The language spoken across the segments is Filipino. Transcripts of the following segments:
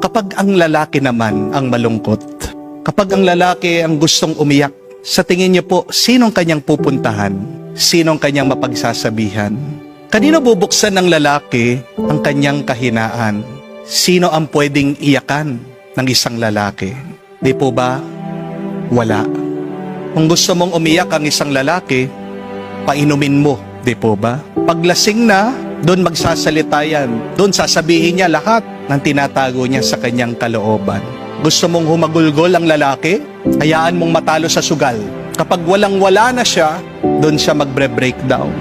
Kapag ang lalaki naman ang malungkot, kapag ang lalaki ang gustong umiyak, sa tingin niyo po, sinong kanyang pupuntahan? Sinong kanyang mapagsasabihan? Kanino bubuksan ng lalaki ang kanyang kahinaan? Sino ang pwedeng iyakan ng isang lalaki? Di po ba? Wala. Kung gusto mong umiyak ang isang lalaki, painumin mo, di po ba? Paglasing na, doon magsasalita yan. Doon sasabihin niya lahat ng tinatago niya sa kanyang kalooban. Gusto mong humagulgol ang lalaki? Hayaan mong matalo sa sugal. Kapag walang-wala na siya, doon siya magbre-breakdown.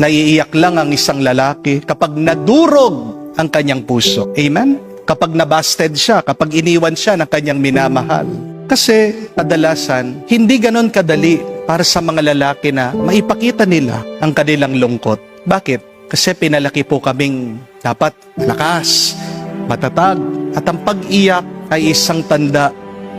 Naiiyak lang ang isang lalaki kapag nadurog ang kanyang puso. Amen? Kapag nabasted siya, kapag iniwan siya ng kanyang minamahal. Kasi kadalasan, hindi ganon kadali para sa mga lalaki na maipakita nila ang kanilang lungkot. Bakit? Kasi pinalaki po kaming dapat malakas, matatag, at ang pag-iyak ay isang tanda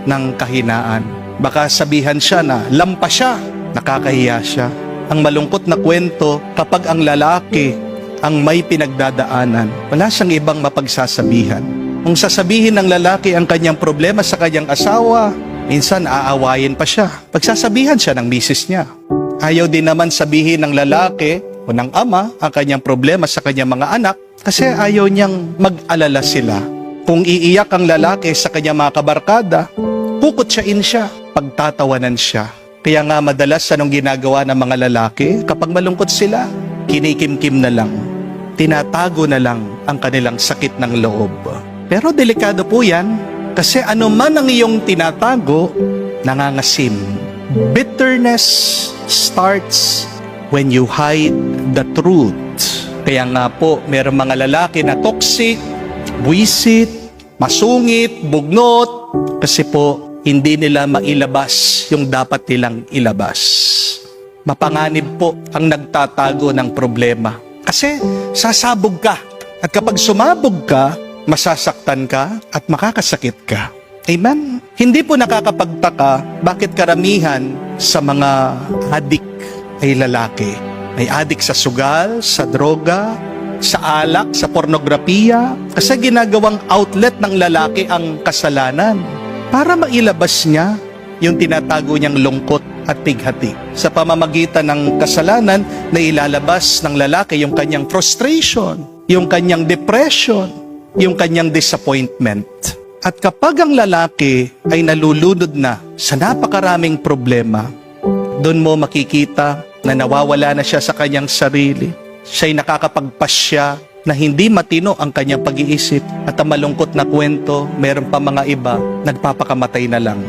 ng kahinaan. Baka sabihan siya na lampa siya, nakakahiya siya. Ang malungkot na kwento kapag ang lalaki ang may pinagdadaanan, wala siyang ibang mapagsasabihan. Kung sasabihin ng lalaki ang kanyang problema sa kanyang asawa, minsan aawayin pa siya. Pagsasabihan siya ng misis niya. Ayaw din naman sabihin ng lalaki o ng ama ang kanyang problema sa kanyang mga anak kasi ayaw niyang mag-alala sila. Kung iiyak ang lalaki sa kanyang mga kabarkada, kukutsain siya, pagtatawanan siya. Kaya nga madalas anong ginagawa ng mga lalaki kapag malungkot sila, kinikimkim na lang, tinatago na lang ang kanilang sakit ng loob. Pero delikado po yan kasi ano man ang iyong tinatago, nangangasim. Bitterness starts when you hide the truth. Kaya nga po, mayroong mga lalaki na toxic, buwisit, masungit, bugnot, kasi po, hindi nila mailabas yung dapat nilang ilabas. Mapanganib po ang nagtatago ng problema. Kasi sasabog ka. At kapag sumabog ka, masasaktan ka at makakasakit ka. Amen? Hindi po nakakapagtaka bakit karamihan sa mga adik ay lalaki. May adik sa sugal, sa droga, sa alak, sa pornografiya. Kasi ginagawang outlet ng lalaki ang kasalanan para mailabas niya yung tinatago niyang lungkot at pighati. Sa pamamagitan ng kasalanan na ilalabas ng lalaki yung kanyang frustration, yung kanyang depression, yung kanyang disappointment. At kapag ang lalaki ay nalulunod na sa napakaraming problema, doon mo makikita na nawawala na siya sa kanyang sarili. Siya'y nakakapagpasya na hindi matino ang kanyang pag-iisip at ang malungkot na kwento, meron pa mga iba, nagpapakamatay na lang.